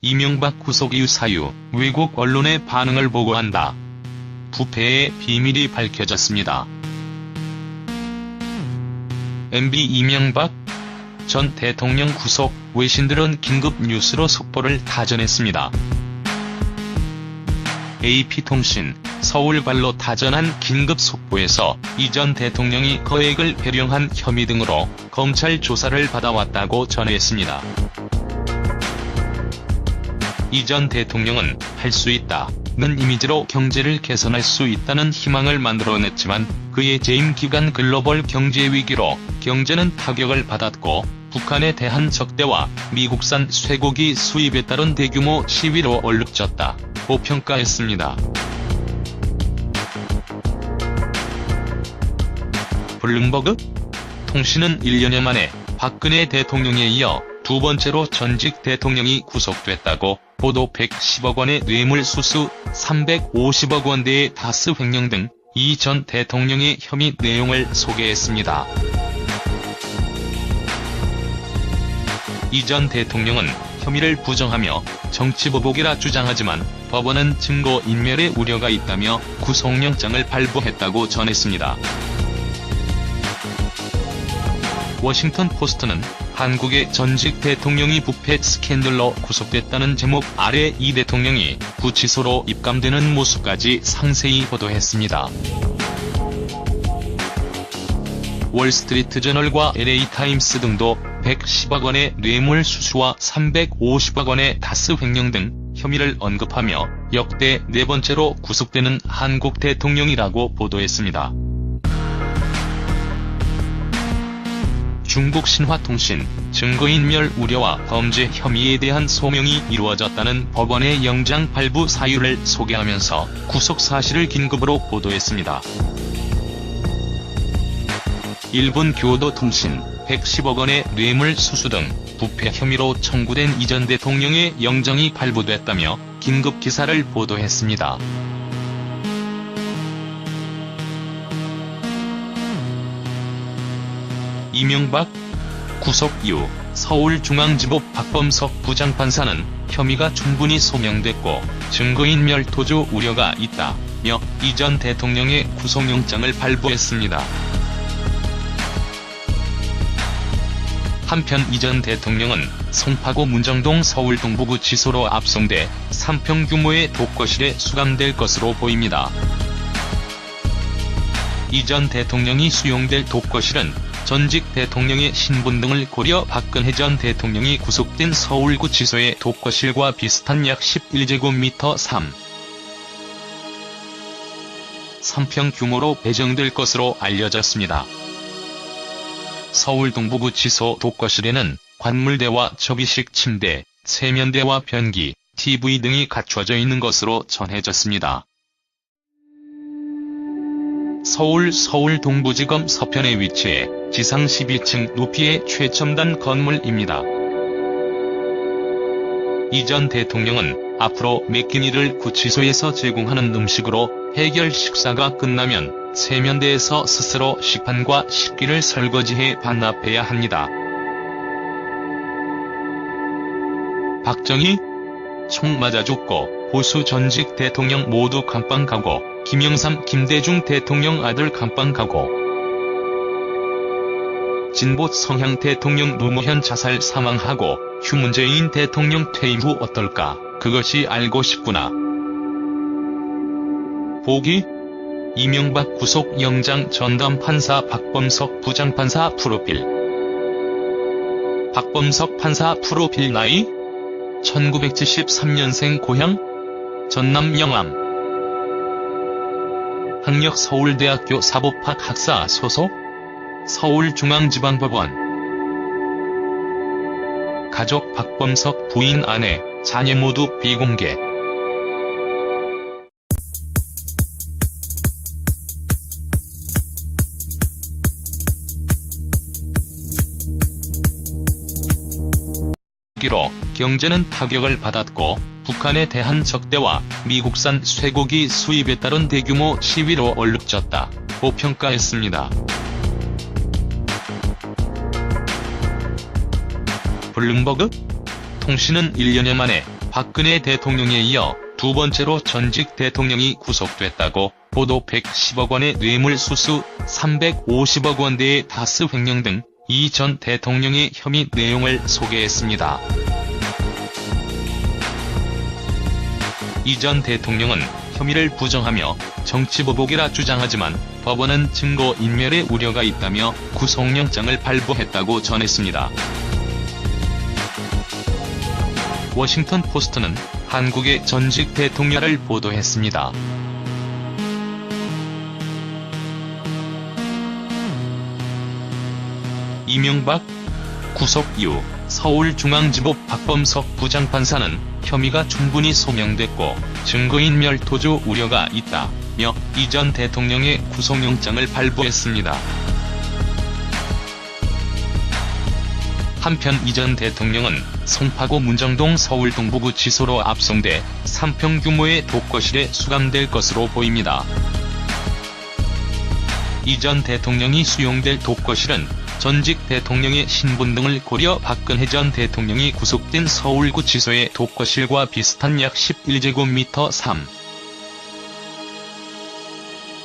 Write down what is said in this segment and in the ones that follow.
이명박 구속 이후 사유, 외국 언론의 반응을 보고한다. 부패의 비밀이 밝혀졌습니다. MB 이명박 전 대통령 구속, 외신들은 긴급 뉴스로 속보를 다 전했습니다. AP통신, 서울발로 타전한 긴급 속보에서 이 전 대통령이 거액을 회령한 혐의 등으로 검찰 조사를 받아왔다고 전했습니다. 이 전 대통령은 할 수 있다 는 이미지로 경제를 개선할 수 있다는 희망을 만들어냈지만 그의 재임 기간 글로벌 경제 위기로 경제는 타격을 받았고 북한에 대한 적대와 미국산 쇠고기 수입에 따른 대규모 시위로 얼룩졌다 고 평가했습니다. 블룸버그? 통신은 1년여 만에 박근혜 대통령에 이어 두 번째로 전직 대통령이 구속됐다고 보도 110억 원의 뇌물 수수, 350억 원대의 다스 횡령 등 이 전 대통령의 혐의 내용을 소개했습니다. 이 전 대통령은 혐의를 부정하며 정치보복이라 주장하지만 법원은 증거 인멸의 우려가 있다며 구속영장을 발부했다고 전했습니다. 워싱턴 포스트는 한국의 전직 대통령이 부패 스캔들로 구속됐다는 제목 아래 이 대통령이 구치소로 입감되는 모습까지 상세히 보도했습니다. 월스트리트 저널과 LA타임스 등도 110억 원의 뇌물 수수와 350억 원의 다스 횡령 등 혐의를 언급하며 역대 네 번째로 구속되는 한국 대통령이라고 보도했습니다. 중국 신화통신, 증거인멸 우려와 범죄 혐의에 대한 소명이 이루어졌다는 법원의 영장 발부 사유를 소개하면서 구속 사실을 긴급으로 보도했습니다. 일본 교도통신, 110억 원의 뇌물 수수 등 부패 혐의로 청구된 이전 대통령의 영장이 발부됐다며 긴급 기사를 보도했습니다. 이명박 구속 이후 서울중앙지법 박범석 부장판사는 혐의가 충분히 소명됐고 증거인멸 도주 우려가 있다며 이전 대통령의 구속영장을 발부했습니다. 한편 이전 대통령은 송파구 문정동 서울 동부구치소로 압송돼 3평 규모의 독거실에 수감될 것으로 보입니다. 이전 대통령이 수용될 독거실은 전직 대통령의 신분 등을 고려 박근혜 전 대통령이 구속된 서울구치소의 독거실과 비슷한 약 11제곱미터 3. 3평 규모로 배정될 것으로 알려졌습니다. 서울 동부구치소 독거실에는 관물대와 접이식 침대, 세면대와 변기, TV 등이 갖춰져 있는 것으로 전해졌습니다. 서울 서울 동부지검 서편에 위치해 지상 12층 높이의 최첨단 건물입니다. 이전 대통령은 앞으로 매끼니를 구치소에서 제공하는 음식으로 해결 식사가 끝나면 세면대에서 스스로 식판과 식기를 설거지해 반납해야 합니다. 박정희 총 맞아 죽고 보수 전직 대통령 모두 감방 가고 김영삼 김대중 대통령 아들 감방 가고 진보 성향 대통령 노무현 자살 사망하고 휴문재인 대통령 퇴임 후 어떨까 그것이 알고 싶구나. 보기 이명박 구속 영장 전담 판사 박범석 부장판사 프로필. 박범석 판사 프로필 나이? 1973년생 고향? 전남 영암. 학력 서울대학교 사법학 학사 소속? 서울중앙지방법원. 가족 박범석 부인 아내 자녀 모두 비공개 기로 경제는 타격을 받았고 북한에 대한 적대와 미국산 쇠고기 수입에 따른 대규모 시위로 얼룩졌다. 있다고 평가했습니다. 블룸버그? 통신은 1년여 만에 박근혜 대통령에 이어 두 번째로 전직 대통령이 구속됐다고 보도 110억 원의 뇌물 수수, 350억 원대의 다스 횡령 등 이 전 대통령의 혐의 내용을 소개했습니다. 이 전 대통령은 혐의를 부정하며 정치보복이라 주장하지만 법원은 증거 인멸의 우려가 있다며 구속영장을 발부했다고 전했습니다. 워싱턴 포스트는 한국의 전직 대통령을 보도했습니다. 이명박 구속 이후 서울중앙지법 박범석 부장판사는 혐의가 충분히 소명됐고 증거인멸 도주 우려가 있다며 이 전 대통령의 구속영장을 발부했습니다. 한편 이 전 대통령은 송파구 문정동 서울 동부구 지소로 압송돼 3평 규모의 독거실에 수감될 것으로 보입니다. 이 전 대통령이 수용될 독거실은 전직 대통령의 신분 등을 고려 박근혜 전 대통령이 구속된 서울구 지소의 독거실과 비슷한 약 11제곱미터 3.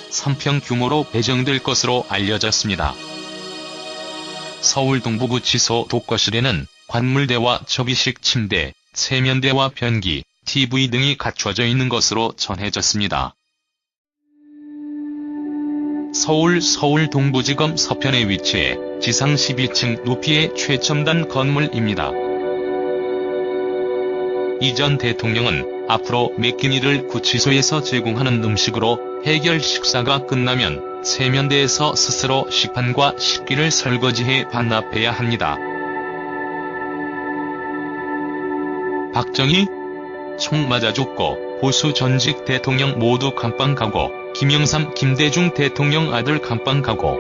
3평 규모로 배정될 것으로 알려졌습니다. 서울 동부구 지소 독거실에는 관물대와 접이식 침대, 세면대와 변기, TV 등이 갖춰져 있는 것으로 전해졌습니다. 서울 서울 동부지검 서편에 위치해 지상 12층 높이의 최첨단 건물입니다. 이전 대통령은 앞으로 맥기니를 구치소에서 제공하는 음식으로 해결 식사가 끝나면 세면대에서 스스로 식판과 식기를 설거지해 반납해야 합니다. 박정희? 총 맞아 죽고 보수 전직 대통령 모두 감방 가고 김영삼 김대중 대통령 아들 감방 가고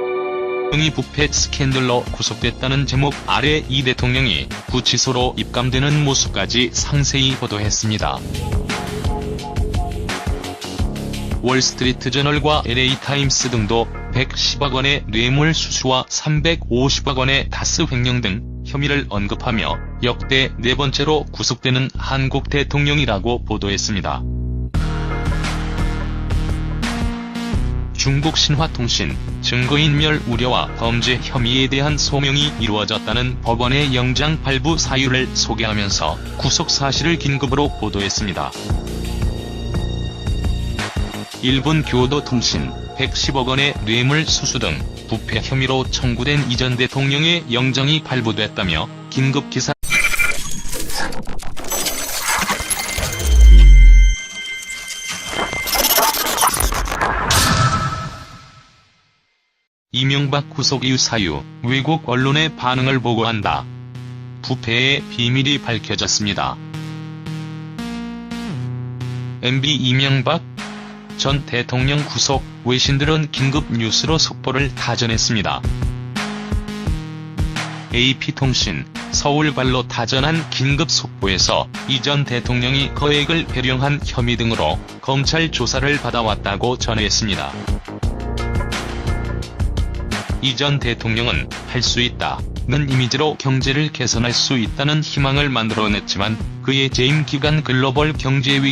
응이 부패 스캔들로 구속됐다는 제목 아래 이 대통령이 구치소로 입감되는 모습까지 상세히 보도했습니다. 월스트리트저널과 LA타임스 등도 110억 원의 뇌물 수수와 350억 원의 다스 횡령 등 혐의를 언급하며 역대 네 번째로 구속되는 한국 대통령이라고 보도했습니다. 중국 신화통신, 증거인멸 우려와 범죄 혐의에 대한 소명이 이루어졌다는 법원의 영장 발부 사유를 소개하면서 구속 사실을 긴급으로 보도했습니다. 일본 교도통신, 110억 원의 뇌물 수수 등 부패 혐의로 청구된 이전 대통령의 영장이 발부됐다며 긴급 기사 이명박 구속 이후 사유, 외국 언론의 반응을 보고한다. 부패의 비밀이 밝혀졌습니다. MB 이명박 전 대통령 구속, 외신들은 긴급 뉴스로 속보를 다 전했습니다. AP통신, 서울발로 타전한 긴급 속보에서 이 전 대통령이 거액을 배령한 혐의 등으로 검찰 조사를 받아왔다고 전했습니다. 이 전 대통령은 할 수 있다. 는 이미지로 경제를 개선할 수 있다는 희망을 만들어냈지만 그의 재임 기간 글로벌 경제 위